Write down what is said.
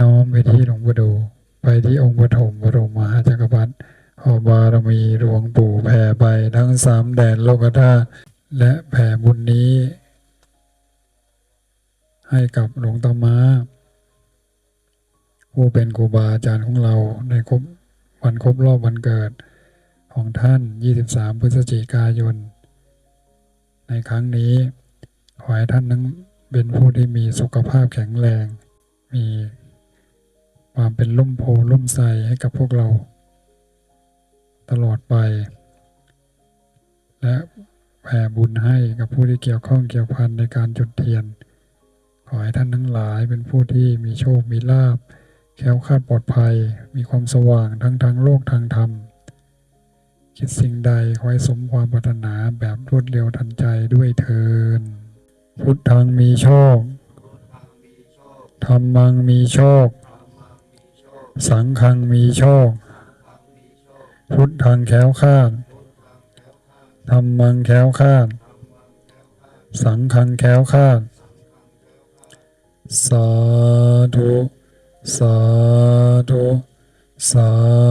น้อมไปที่หลวงปู่ดู ไปที่องค์ปฐมบรมมหาจักรพรรดิขอบารมีหลวงปู่แผ่ไปทั้งสามแดนโลกธาตุและแผ่บุญนี้ ให้กับหลวงตามาผู้เป็นครูบาอาจารย์ของเราในครบวันครบรอบวันเกิดของท่าน 23 พฤศจิกายน ในครั้งนี้ ขอให้ท่านนั้นเป็นผู้ที่มีสุขภาพแข็งแรง มีความเป็นล่มโพล่มใสให้กับพวกเรา ตลอดไป และแผ่บุญให้กับผู้ที่เกี่ยวข้องเกี่ยวพันในการจุดเทียน ขอให้ท่านทั้งหลายเป็นผู้ที่มีโชค มีลาภแค้วคาดปลอดภัย มีความสว่างทั้งทางโลกทางธรรม คิดสิ่งใดขอให้สมความปรารถนาแบบรวดเร็วทันใจด้วยเทิน พุทธังมีโชค ธรรมังมีโชค สังฆังมีโชค พุทธังแคล้วคาดธรรมังแคล้วคาดสังฆังแคล้วคาดสาธุ สาธุ สาธ